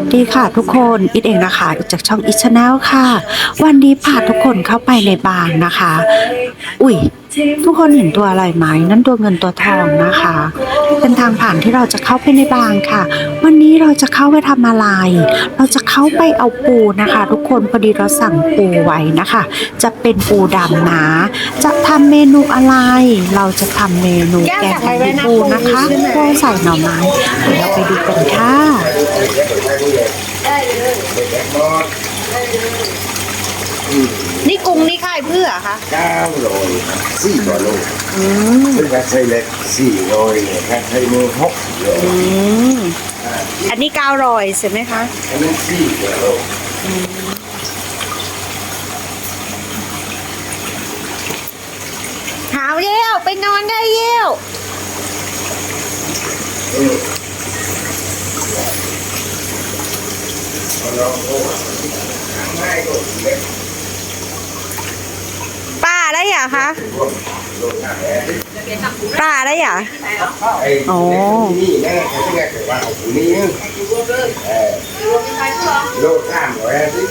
วัสดีค่ะทุกคนอิดเองนะคะอิดจากช่องอิชแนลค่ะ วันนี้พาทุกคนเข้าไปในบางนะคะ อุ้ย ทุกคนเห็นตัวอะไรไหมนั่นตัวเงินตัวทองนะคะ เป็นทางผ่านที่เราจะเข้าไปในบางค่ะ วันนี้เราจะเข้าไปทำอะไร เราจะเข้าไปเอาปูนะคะ ทุกคนพอดีเราสั่งปูไว้นะคะ จะเป็นปูดำนะจะทำเมนูอะไร เราจะทำเมนูแกงไก่ปูนะคะโคใส่หน่อไม้เดี๋ยวเราไปดูกันค่ะ นี่กรุงนี่ค่ายเพื่อคะเก้าร้อยสี่ร้อยโลซึ่งการใช้เล็กสี่ร้อยการใช้มือหกร้อยอันนี้เก้าร้อยใช่ไหมคะอันนี้สี่ร้อยโลหาวเยี่ยวไปนอนได้เยี่ยวง่ายกว่าเล็กป้า ได้เหรอคะโลทางแอร์ป้าได้เหรอไอ้นี่นะเขาจะไงแต่ว่าเอาผู้นี้เออโลทางร้อยสิ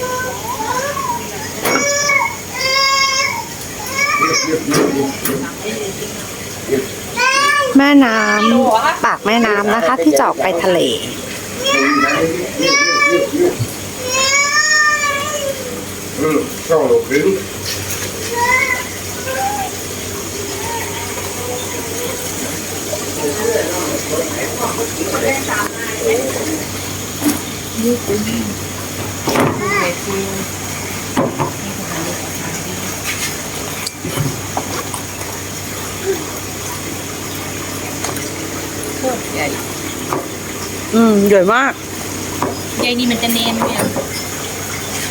แม่น้ำปากแม่น้ำนะคะ ที่จะออกไปทะเลอืมสองโล ครึ่งอืมใหญ่มากยายนี่มันจะเน้นไหมอะ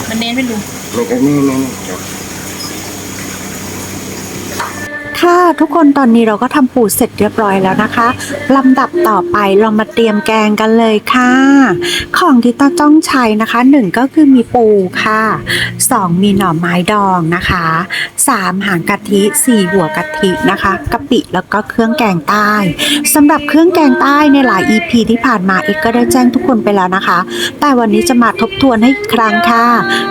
มันเน้นไหมลุงมันก็นี่นี่ ค่ะทุกคนตอนนี้เราก็ทำปูเสร็จเรียบร้อยแล้วนะคะลำดับต่อไปเรามาเตรียมแกงกันเลยค่ะ ของที่ต้องจ้องใช้นะคะหนึ่งก็คือมีปูค่ะสองมีหน่อไม้ดองนะคะสามหางกะทิสี่หัวกะทินะคะกะปิแล้วก็เครื่องแกงใต้สำหรับเครื่องแกงใต้ในหลาย EP ที่ผ่านมาเอกก็ได้แจ้งทุกคนไปแล้วนะคะ แต่วันนี้จะมาทบทวนให้อีกครั้งค่ะ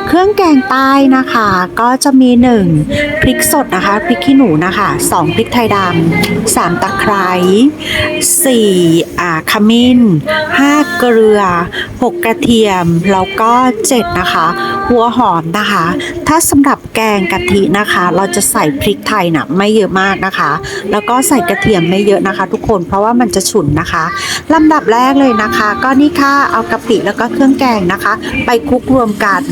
เครื่องแกงใต้นะคะ ก็จะมี1พริกสดนะคะพริกขี้หนูนะคะ2พริกไทยดำ3ตะไคร้4อ่าขมิ้น 5 เกลือ 6 กระเทียม แล้วก็ 7 นะคะ หัวหอมนะคะ ถ้าสำหรับแกงกะทินะคะ เราจะใส่พริกไทยนะไม่เยอะมากนะคะ แล้วก็ใส่กระเทียมไม่เยอะนะคะ ทุกคนเพราะว่ามันจะฉุนนะคะลำดับแรกเลยนะคะ ก็นี่ค่ะเอากะปิแล้วก็เครื่องแกงนะคะ ไปคลุกรวมกัน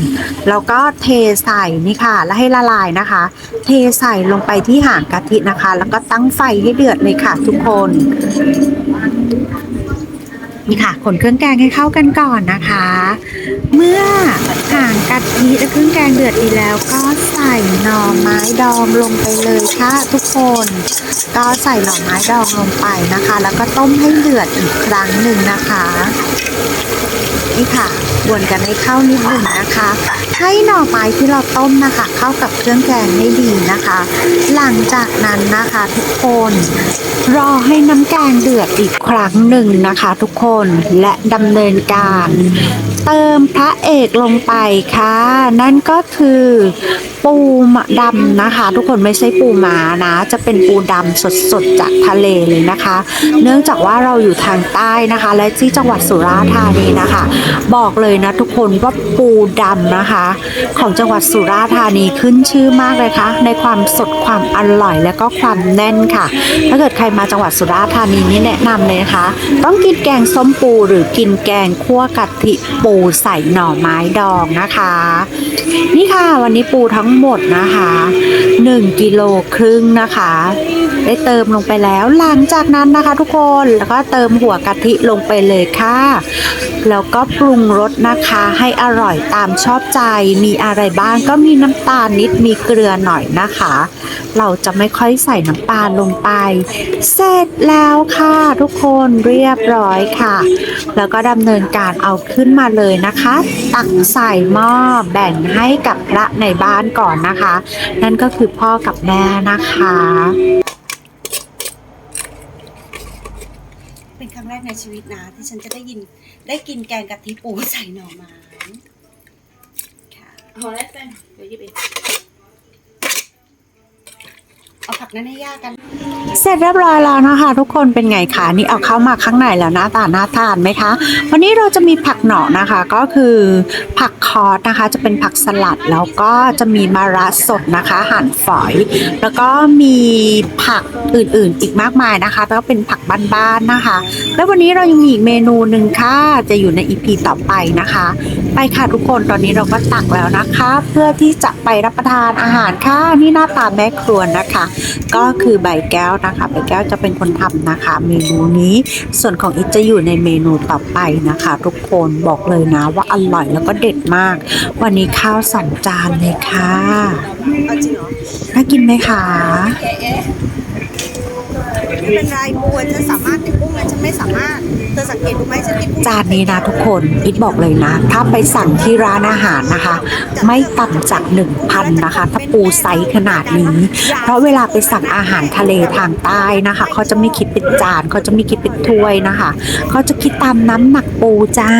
แล้วก็เทใส่นี่ค่ะ แล้วให้ละลายนะคะ เทใส่ลงไปที่หางกะทินะคะ แล้วก็ตั้งไฟให้เดือดเลยค่ะ ทุกคน นี่ค่ะขนเครื่องแกงให้เข้ากันก่อนนะคะ เมื่อหางกะทิและเครื่องแกงเดือดดีแล้วก็ใส่หน่อไม้ดองลงไปเลยค่ะ ทุกคน ก็ใส่หน่อไม้ดองลงไปนะคะ แล้วก็ต้มให้เดือดอีกครั้งหนึ่งนะคะ นี่ค่ะบวนกันให้เข้านิดหนึ่งนะคะ ให้หน่อไม้ที่เราต้มนะคะ เข้ากับเครื่องแกงให้ดีนะคะ หลังจากนั้นนะคะทุกคนรอให้น้ำแกงเดือดอีกครั้งหนึ่งนะคะ ทุกคนและดำเนินการ เติมพระเอกลงไปค่ะ นั่นก็คือปูดำนะคะ ทุกคนไม่ใช่ปูหมานะ จะเป็นปูดำสดๆจากทะเลเลยนะคะ เนื่องจากว่าเราอยู่ทางใต้นะคะ และที่จังหวัดสุราษฎร์ธานีนะคะ บอกเลยนะทุกคนว่าปูดำนะคะ ของจังหวัดสุราษฎร์ธานีขึ้นชื่อมากเลยค่ะในความสดความอร่อยและก็ความแน่นค่ะ ถ้าเกิดใครมาจังหวัดสุราษฎร์ธานีนี่แนะนำเลยนะคะ ต้องกินแกงส้มปูหรือกินแกงคั่วกะทิปูใส่หน่อไม้ดองนะคะ นี่ค่ะวันนี้ปูทั้งหมดนะคะ1กิโลครึ่งนะคะ ได้เติมลงไปแล้วหลังจากนั้นนะคะ ทุกคนแล้วก็เติมหัวกะทิลงไปเลยค่ะแล้วก็ปรุงรสนะคะให้อร่อยตามชอบใจมีอะไรบ้างก็มีน้ำตาลนิดมีเกลือหน่อยนะคะ เราจะไม่ค่อยใส่น้ำตาลลงไป เสร็จแล้วค่ะ ทุกคนเรียบร้อยค่ะ แล้วก็ดำเนินการเอาขึ้นมาเลยนะคะ ตักใส่หม้อแบ่งให้กับพระในบ้านก่อนนะคะ นั่นก็คือพ่อกับแม่นะคะเป็นครั้งแรกในชีวิตนะ ที่ฉันจะได้ยินได้กินแกงกะทิปูใส่หน่อไม้ค่ะพอแล้วแป้งเดี๋ยวหยิบเอง เอาผักนั้นให้ย่ากัน เสร็จเรียบร้อยแล้วนะคะ ทุกคนเป็นไงคะนี่เอาเข้ามาข้างในแล้วหน้าตาน่าทานไหมคะ วันนี้เราจะมีผักหน่อนะคะ ก็คือผักคอสนะคะ จะเป็นผักสลัดแล้วก็จะมีมะระสดนะคะ หั่นฝอย แล้วก็มีผักอื่นๆ อีกมากมายนะคะแล้วก็เป็นผักบ้านๆนะคะ แล้ววันนี้เรายังมีอีกเมนูหนึ่งค่ะจะอยู่ในอีพีต่อไปนะคะ ไปค่ะทุกคนตอนนี้เราก็ตักแล้วนะคะ เพื่อที่จะไปรับประทานอาหารค่ะนี่หน้าตาแม่ครัวนะคะก็คือใบแก้วนะคะใบแก้วจะเป็นคนทำนะคะ เมนูนี้ ส่วนของอิทจะอยู่ในเมนูต่อไปนะคะ ทุกคนบอกเลยนะว่าอร่อยแล้วก็เด็ดมาก วันนี้ข้าวสองจานเลยค่ะเอาจริงเหรอน่ากินไหมคะ ไม่เป็นไรปูอะฉันสามารถกินกุ้งนะฉันไม่สามารถเธอสังเกตดูไหมฉันกินกุ้งจานนี้นะทุกคนอิทบอกเลยนะ ถ้าไปสั่งที่ร้านอาหารนะคะ ไม่ต่ำจาก1,000นนะคะ ถ้าปูไซส์ขนาดนี้ เพราะเวลาไปสั่งอาหารทะเลทางใต้นะคะ เขาจะไม่คิดเป็นจานเขาจะไม่คิดเป็นถ้วยนะคะ เขาจะคิดตามน้ำหนักปูจ้า